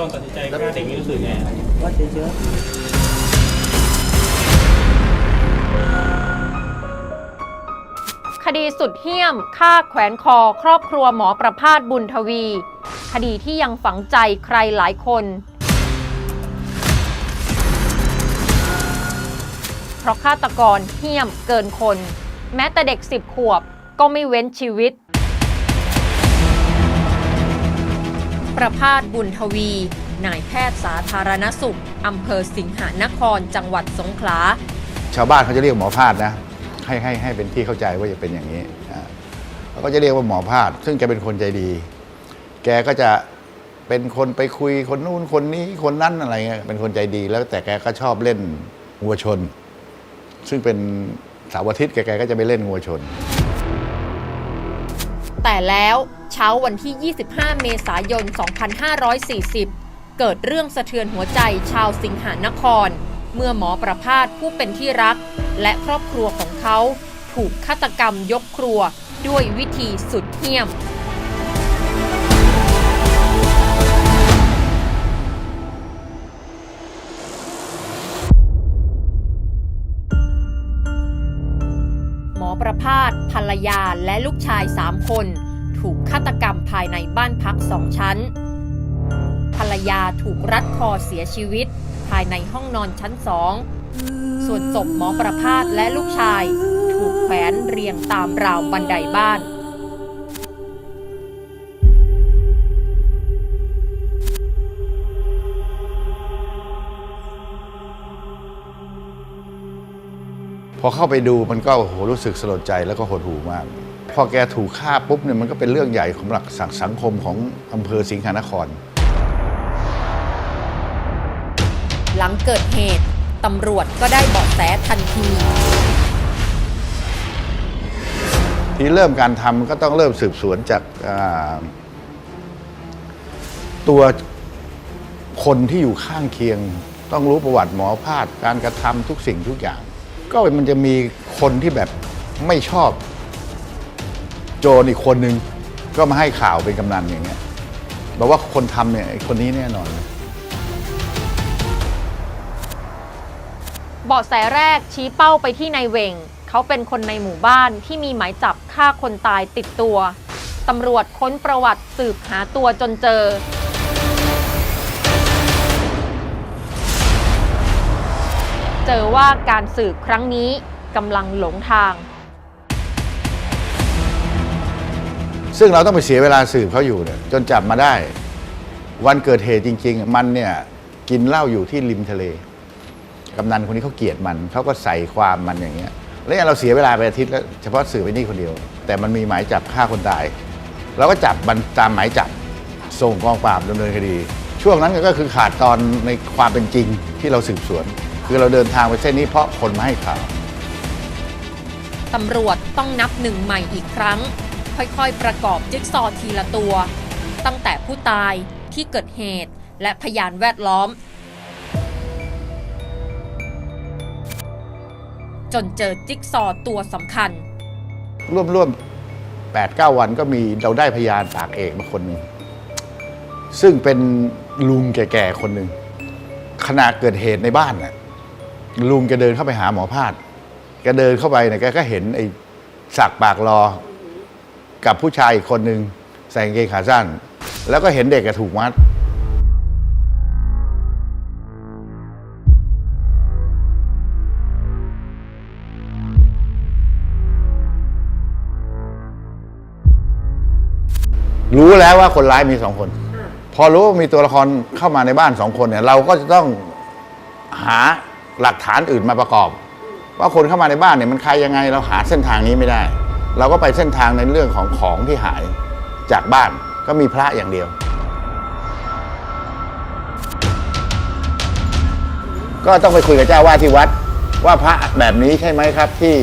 ตอนตัดสินใจฆ่าเด็กนี่รู้สึกไงว่าเฉยคดีสุดเหี้ยมฆ่าแขวนคอ ครอบครัวหมอประพาสบุญทวี คดีที่ยังฝังใจใครหลายคน เพราะฆาตกรเหี้ยมเกินคน แม้แต่เด็กสิบขวบก็ไม่เว้นชีวิต ประพาสบุญทวี นายแพทย์สาธารณสุขอำเภอสิงหานคร จังหวัดสงขลา ชาวบ้านเขาจะเรียกหมอพาดนะ ให้ให้ให้เป็นที่เข้าใจว่าจะเป็นอย่างนี้อ่าเขาก็จะเรียกว่าหมอพาดซึ่งแกเป็นคนใจดี แกก็จะเป็นคนไปคุยคนนู้นคนนี้คนนั้นอะไรเงี้ยเป็นคนใจดีแล้วแต่แกก็ชอบเล่นงัวชน ซึ่งเป็นเสาร์อาทิตย์แกแกก็จะไปเล่นงัวชน แต่แล้วเช้าวันที่ 25 เมษายน 2540 เกิดเรื่องสะเทือนหัวใจชาวสิงหานคร เมื่อหมอประพาสผู้เป็นที่รัก และครอบครัวของเขา ถูกฆาตกรรมยกครัวด้วยวิธีสุดเหี้ยม ประพาสภรรยาและลูกชายสามคน ถูกฆาตกรรมภายในบ้านพักสองชั้น ภรรยาถูกรัดคอเสียชีวิต ภายในห้องนอนชั้นสอง ส่วนศพหมอประพาสและลูกชาย ถูกแขวนเรียงตามราวบันไดบ้าน พอเข้าไปดูมันก็โอ้โหรู้สึกสลดใจแล้วก็หดหู่มาก พอแกถูกฆ่าปุ๊บเนี่ยมันก็เป็นเรื่องใหญ่ของหลักสังสังคมของอำเภอสิงหานคร หลังเกิดเหตุตำรวจก็ได้เบาะแสทันที ที่เริ่มการทำก็ต้องเริ่มสืบสวนจากอ่าตัวคนที่อยู่ข้างเคียง ต้องรู้ประวัติหมอแพทย์การกระทำทุกสิ่งทุกอย่าง ก็มันจะมีคนที่แบบไม่ชอบ โจรอีกคนนึง ก็มาให้ข่าวเป็นกำนันอย่างเงี้ยบอกว่าคนทำเนี่ยไอ้คนนี้แน่นอน เบาะแสแรกชี้เป้าไปที่นายเวง เขาเป็นคนในหมู่บ้านที่มีหมายจับฆ่าคนตายติดตัว ตำรวจค้นประวัติสืบหาตัวจนเจอ เจอว่าการสืบครั้งนี้กำลังหลงทาง ซึ่งเราต้องไปเสียเวลาสืบเขาอยู่เนี่ยจนจับมาได้ วันเกิดเหตุจริง ๆ มันเนี่ยกินเหล้าอยู่ที่ริมทะเล กำนันคนนี้เขาเกลียดมัน เขาก็ใส่ความมันอย่างเงี้ย แล้วอย่างเราเสียเวลาไปอาทิตย์แล้วเฉพาะสื่อไปนี่คนเดียว แต่มันมีหมายจับฆ่าคนตายเราก็จับมันตามหมายจับ ส่งกองปราบดำเนินคดี ช่วงนั้นก็คือขาดตอนในความเป็นจริงที่เราสืบสวน คือเราเดินทางไปเส้นนี้เพราะคนมาให้ข่าวตำรวจต้องนับหนึ่งใหม่อีกครั้ง ค่อยๆ ประกอบจิ๊กซอว์ทีละตัว ตั้งแต่ผู้ตายที่เกิดเหตุและพยานแวดล้อม จนเจอจิ๊กซอว์ตัวสำคัญ ร่วมๆแปดเก้าวันก็มีเราได้พยานปากเอกมาคนหนึ่งซึ่งเป็นลุงแก่ๆคนหนึ่งขณะเกิดเหตุในบ้านน่ะ ลุงแกเดินเข้าไปหาหมอพาดแกเดินเข้าไปเนี่ยแกก็เห็นไอ้สักปากรอ กับผู้ชายอีกคนหนึ่งใส่กางเกงขาสั้น แล้วก็เห็นเด็กกถูกมัด รู้แล้วว่าคนร้ายมีสองคน พอรู้ว่ามีตัวละครเข้ามาในบ้านสองคนเนี่ย เราก็จะต้องหา หลักฐานอื่นมาประกอบ ว่าคนเข้ามาในบ้านเนี่ยมันใครยังไงเราหาเส้นทางนี้ไม่ได้ เราก็ไปเส้นทางในเรื่องของของที่หายจากบ้านก็มีพระอย่างเดียว ก็ต้องไปคุยกับเจ้าว่าที่วัด ว่าพระแบบนี้ใช่ไหมครับที่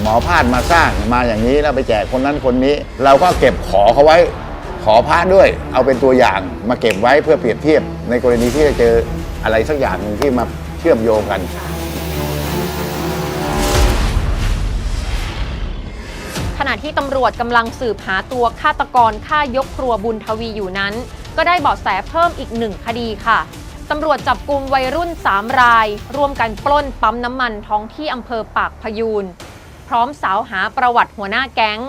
หมอพาดมาสร้างมาอย่างนี้แล้วไปแจกคนนั้นคนนี้ เราก็เก็บขอเขาไว้ขอพระด้วย เอาเป็นตัวอย่างมาเก็บไว้เพื่อเปรียบเทียบในกรณีที่จะเจออะไรสักอย่างหนึ่งที่มา เชื่อมโยงกัน ขณะที่ตำรวจกำลังสืบหาตัวฆาตกรฆ่ายกครัวบุญทวีอยู่นั้น ก็ได้เบาะแสเพิ่มอีกหนึ่งคดีค่ะตำรวจจับกลุ่มวัยรุ่น 3 ราย ร่วมกันปล้นปั๊มน้ำมันท้องที่อำเภอปากพยูน พร้อมสาวหาประวัติหัวหน้าแก๊ง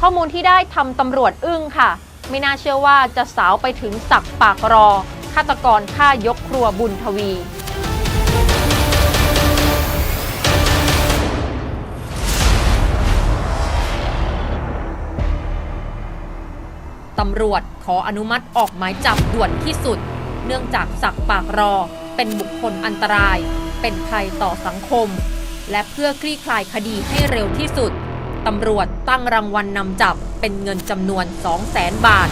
ข้อมูลที่ได้ทำตำรวจอึ้งค่ะ ไม่น่าเชื่อว่าจะสาวไปถึงสักปากรอฆาตกรฆ่ายกครัวบุญทวีำรวจขออนุมัติออกหมายจับด่วนที่สุด เนื่องจากสักปากรอ เป็นบุคคลอันตราย เป็นภัยต่อสังคม และเพื่อคลี่คลายคดีให้เร็วที่สุด ตำรวจตั้งรางวัลนนำจับเป็นเงินจำนวน 200,000 บาท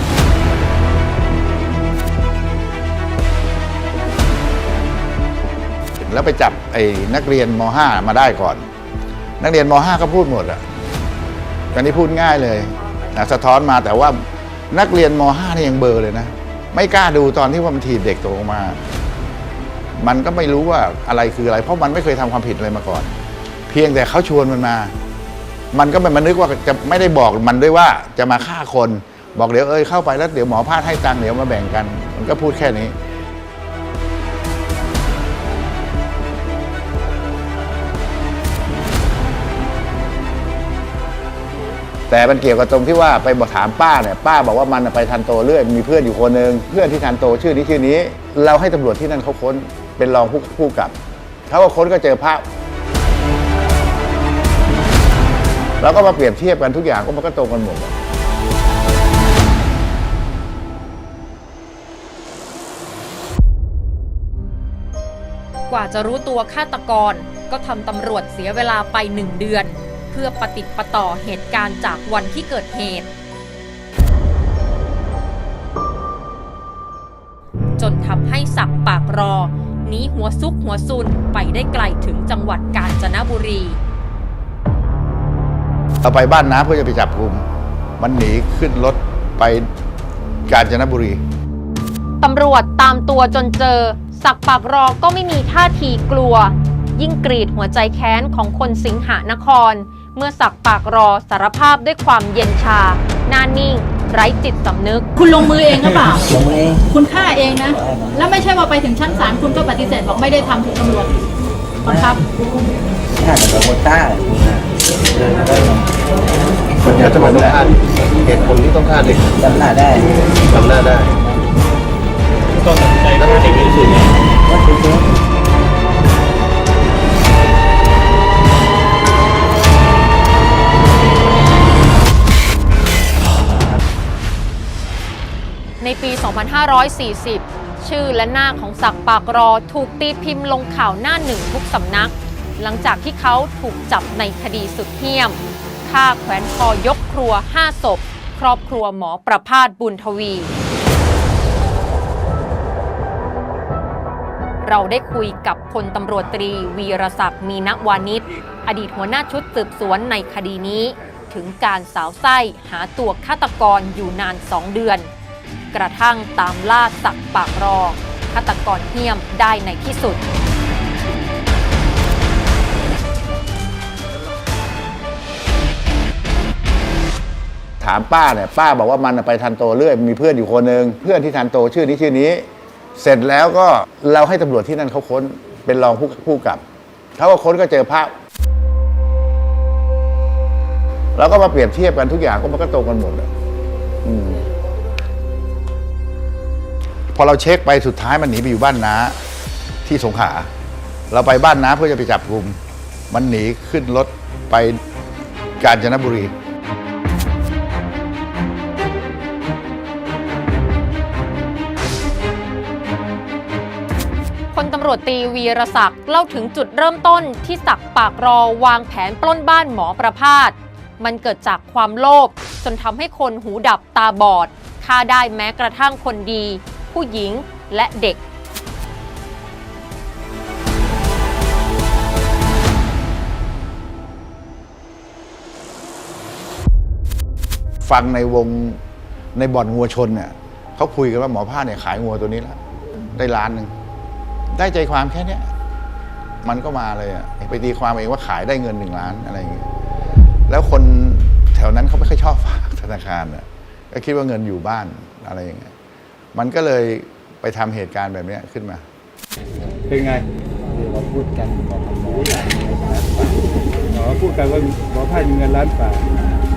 แล้วไปจับไอ้นักเรียนม .5 มาได้ก่อน นักเรียนม .5 ก็พูดหมดอะตอนนี้พูดง่ายเลยนะสะท้อนมาแต่ว่า นักเรียนม .5 นี่ยังเบอร์เลยนะ ไม่กล้าดูตอนที่ว่ามันถีบเด็กตกลงมา มันก็ไม่รู้ว่าอะไรคืออะไร เพราะมันไม่เคยทำความผิดอะไรมาก่อน เพียงแต่เขาชวนมันมา มันก็ไม่มานึกว่าจะไม่ได้บอกมันด้วยว่าจะมาฆ่าคน บอกเดี๋ยวเอ้ยเข้าไปแล้วเดี๋ยวหมอพาดให้ตังค์เดี๋ยวมาแบ่งกัน มันก็พูดแค่นี้ แต่มันเกี่ยวกับตรงที่ว่าไปบอกถามป้าเนี่ยป้าบอกว่ามันไปทันโตเรื่อยมีเพื่อนอยู่คนหนึ่งเพื่อนที่ทันโตชื่อนี้ชื่อนี้ เราให้ตำรวจที่นั่นเขาค้นเป็นรองผู้ผู้กับเขาก็ค้นก็เจอภาพเราก็มาเปรียบเทียบกันทุกอย่างก็มันก็ตรงกันหมดกว่าจะรู้ตัวฆาตกรก็ทำตำรวจเสียเวลาไปหนึ่งเดือน พื่อปฏิดประต่อเหตุการณ์จากวันที่เกิดเหตุ จนทำให้สักปากรอหนีหัวซุกหัวซุนไปได้ไกลถึงจังหวัดกาญจนบุรีเราไปบ้านน้าเพื่อจะไปจับกลุ่มมันหนีขึ้นรถไปกาญจนบุรีตำรวจตามตัวจนเจอ สักปากรอก็ไม่มีท่าทีกลัว ยิ่งกรีดหัวใจแค้นของคนสิงหานคร เมื่อสักปากรอสารภาพด้วยความเย็นชา หน้านิ่ง ไร้จิตสำนึก คุณลงมือเองหรือเปล่า ลงมือเองคุณฆ่าเองนะ แล้วไม่ใช่ว่าไปถึงชั้นศาลคุณก็ปฏิเสธบอกไม่ได้ทำถูกตำรวจบังคับฆ่ากับโคต้าคุณนะเดินแล้วก็คนจะต้องฆ่าเหตุผลที่ต้องฆ่าเด็กจำหน้าได้จำหน้าได้ตอนตัดสินใจฆ่าเด็กนี่รู้สึกไง 2540 ชื่อและหน้าของศักดิ์ปากรอถูกตีพิมพ์ลงข่าวหน้าหนึ่งทุกสำนัก หลังจากที่เขาถูกจับในคดีสุดเหี้ยมฆ่าแขวนคอยกครัว 5 ศพ ครอบครัวหมอประพาสบุญทวี เราได้คุยกับพลตำรวจตรีวีรศักดิ์มีนวานิชอดีตหัวหน้าชุดสืบสวนในคดีนี้ ถึงการสาวไส้หาตัวฆาตกรอยู่นานสองเดือน กระทั่งตามล่าสักปากรอฆาตกรเหี้ยมได้ในที่สุด ถามป้าเนี่ยป้าบอกว่ามันน่ะไปทันโตเรื่อยมีเพื่อนอยู่คนหนึ่งเพื่อนที่ทันโตชื่อนี้ชื่อนี้ เสร็จแล้วก็เราให้ตำรวจที่นั่นเขาค้นเป็นรองผู้ผู้กับเขาก็ค้นก็เจอภาพเราก็มาเปรียบเทียบกันทุกอย่างก็มันก็ตรงกันหมดอะอืม พอเราเช็คไปสุดท้ายมันหนีไปอยู่บ้านน้าที่สงขลาเราไปบ้านน้าเพื่อจะไปจับกลุ่มมันหนีขึ้นรถไปกาญจนบุรีพลตำรวจตีวีรศักดิ์เล่าถึงจุดเริ่มต้นที่สักปากรอวางแผนปล้นบ้านหมอประพาส มันเกิดจากความโลภจนทำให้คนหูดับตาบอดฆ่าได้แม้กระทั่งคนดี ผู้หญิงและเด็ก ฟังในวงในบ่อนงัวชนเนี่ยเขาคุยกันว่าหมอผ้าเนี่ยขายงัวตัวนี้แล้วได้ล้านหนึ่งได้ใจความแค่เนี้ยมันก็มาเลยอะไปตีความเองว่าขายได้เงินหนึ่งล้านอะไรอย่างเงี้ยแล้วคนแถวนั้นเขาไม่ค่อยชอบฝากธนาคารอะก็คิดว่าเงินอยู่บ้านอะไรอย่างเงี้ย มันก็เลยไปทำเหตุการณ์แบบเนี้ยขึ้นมา เป็นไงคือเราพูดกันบอกหมอหมอพูดกันว่าหมอพาดมีเงินล้านฝ่า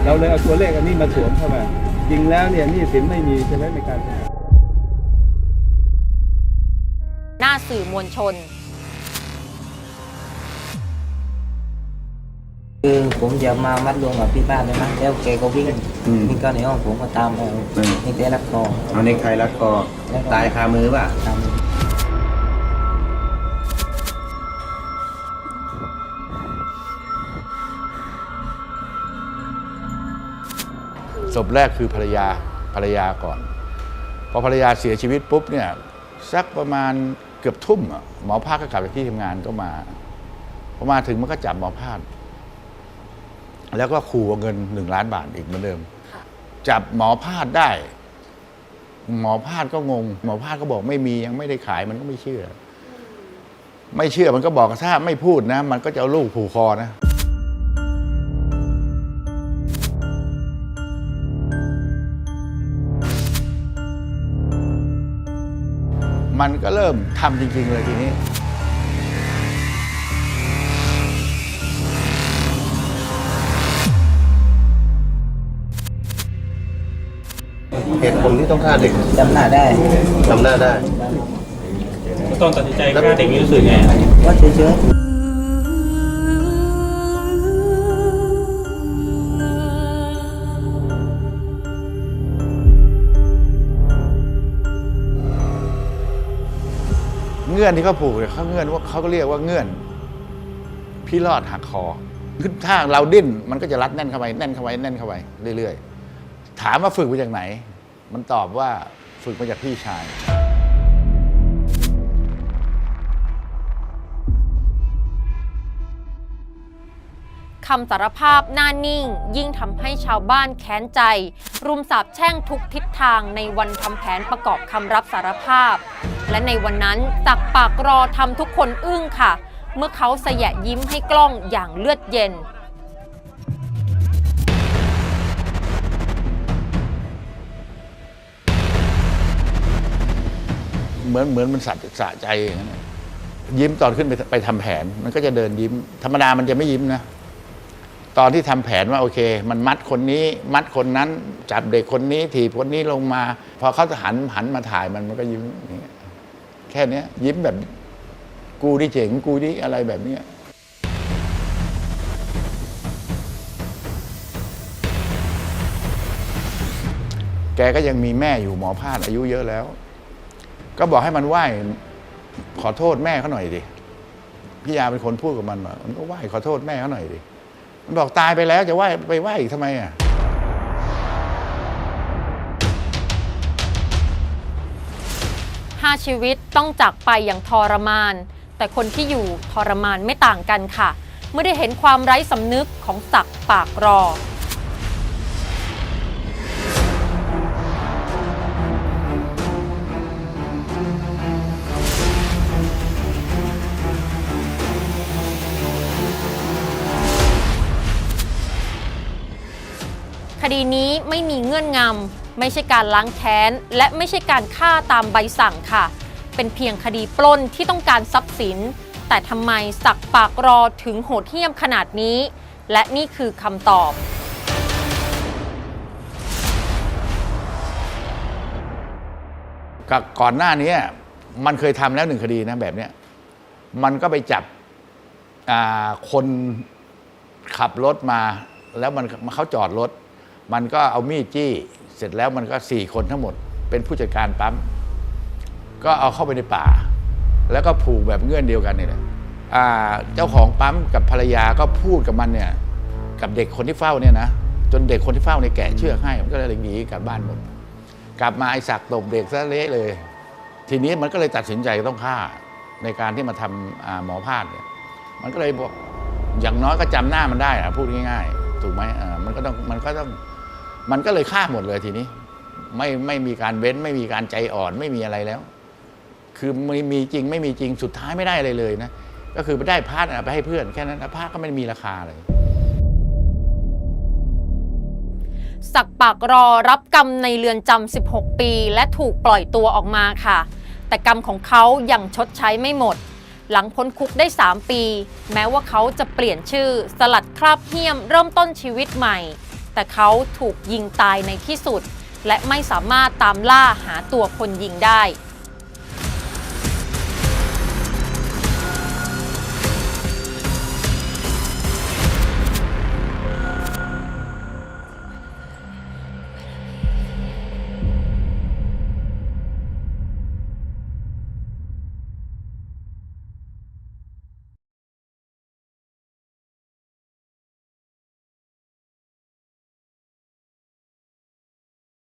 เราเลยเอาตัวเลขอันนี้มาสวมเข้ามาจริงแล้วเนี่ยหนี่สินไม่มีใช่ไหมในการทำงาน หน้าสื่อมวลชน คือผมจะมามัดรวมกับพี่บ้านเลยนะแล้วแกก็วิ่งอืมวิ่งเข้าในห้องผมก็ตามไปอืม นี่แกรักคอ เอาในใครรัดคอแล้วก็ ตายคามือป่ะ ตามศพแรกคือภรรยาภรรยาก่อน พอภรรยาเสียชีวิตปุ๊บเนี่ยสักประมาณเกือบทุ่มอะหมอภาคก็กลับจากที่ทำงานก็มาพอมาถึงมันก็จับหมอภาค แล้วก็ขู่เอาเงินหนึ่งล้านบาทอีกเหมือนเดิม จับหมอภาคได้ หมอภาคก็งง หมอภาคก็บอกไม่มียังไม่ได้ขายมันก็ไม่เชื่อ ไม่เชื่อมันก็บอกว่าถ้าไม่พูดนะ มันก็จะเอาลูกผูกคอนะมันก็เริ่มทำจริง ๆ เลยทีนี้ เหตุผลที่ต้องฆ่าเด็กจำหน้าได้จำหน้าได้ ตอนตัดสินใจฆ่าเด็กนี่รู้สึกไงว่าเฉยเงื่อนที่เขาผูกเนี่ยเขาเงื่อนว่าเขาก็เรียกว่าเงื่อนพี่รอดหักคอคือถ้าเราดิ้นมันก็จะรัดแน่นเข้าไปแน่นเข้าไปแน่นเข้าไปเรื่อยๆ ถามว่าฝึกมาจากไหน มันตอบว่าฝึกมาจากพี่ชาย คำสารภาพหน้านิ่ง ยิ่งทำให้ชาวบ้านแค้นใจ รุมสาบแช่งทุกทิศทางในวันทำแผนประกอบคำรับสารภาพ และในวันนั้นตักปากรอทำทุกคนอึ้งค่ะ เมื่อเขาเสยะยิ้มให้กล้องอย่างเลือดเย็น เหมือนเหมือนมันสัสะใจอย่างนั้นยิ้มตอนขึ้นไปไปทำแผน มันก็จะเดินยิ้ม ธรรมดามันจะไม่ยิ้มนะ ตอนที่ทำแผนว่าโอเค มันมัดคนนี้ มัดคนนั้น จับเด็กคนนี้ถีบคนนี้ลงมา พอเขาหันหันมาถ่ายมันมันก็ยิ้มแค่เนี้ยยิ้มแบบกูดิเจ๋งกูดิอะไรแบบเนี้ยแกก็ยังมีแม่อยู่หมอพาดอายุเยอะแล้ว ก็บอกให้มันไหว้ขอโทษแม่เขาหน่อยดิพี่ยาเป็นคนพูดกับมันว่ามันก็ไหว้ขอโทษแม่เขาหน่อยดิมันบอกตายไปแล้วจะไหว้ไปไหว้อีกทำไมอะห้าชีวิตต้องจากไปอย่างทรมาน แต่คนที่อยู่ทรมานไม่ต่างกันค่ะ เมื่อได้เห็นความไร้สำนึกของศักดิ์ปากรอ ดีนี้ไม่มีเงื่อนงำ ไม่ใช่การล้างแค้น และไม่ใช่การฆ่าตามใบสั่งค่ะ เป็นเพียงคดีปล้นที่ต้องการทรัพย์สิน แต่ทำไมสักปากรอถึงโหดเหี้ยมขนาดนี้ และนี่คือคำตอบก,ก่อนหน้านี้มันเคยทำแล้วหนึ่งคดีนะแบบเนี้ยมันก็ไปจับคนขับรถมา แล้วมันเขาจอดรถ มันก็เอามีดจี้ เสร็จแล้วมันก็สี่คนทั้งหมด เป็นผู้จัดการปั๊ม ก็เอาเข้าไปในป่า แล้วก็ผูกแบบเงื่อนเดียวกันนี่แหละเจ้าของปั๊มกับภรรยาก็พูดกับมันเนี่ย กับเด็กคนที่เฝ้าเนี่ยนะ จนเด็กคนที่เฝ้าเนี่ยแกะเชือกให้ มันก็เลยหนีกลับบ้านหมด กลับมาไอ้ศักดิ์ตบเด็กซะเละเลย ทีนี้มันก็เลยตัดสินใจต้องฆ่าในการที่มาทำอ่าหมอพาดเนี่ย มันก็เลยบอกอย่างน้อยก็จำหน้ามันได้อะพูดง่ายๆ ถูกไหมมันก็ต้องมันก็ต้อง มันก็เลยฆ่าหมดเลยทีนี้ ไม่ไม่มีการเว้น ไม่มีการใจอ่อนไม่มีอะไรแล้ว คือม่มีจริงไม่มีจริงสุดท้ายไม่ได้อะไรเลยนะก็คือไปได้พาร์ไปให้เพื่อนแค่นั้นพาร์ทก็ไม่มีราคาเลย สักปากรอรับกรรมในเรือนจำ 16 ปี และถูกปล่อยตัวออกมาค่ะ แต่กรรมของเขายัางชดใช้ไม่หมด หลังพ้นคุกได้ 3 ปี แม้ว่าเขาจะเปลี่ยนชื่อ สลัดคราบเหี้ยม เริ่มต้นชีวิตใหม่ แต่เขาถูกยิงตายในที่สุด และไม่สามารถตามล่าหาตัวคนยิงได้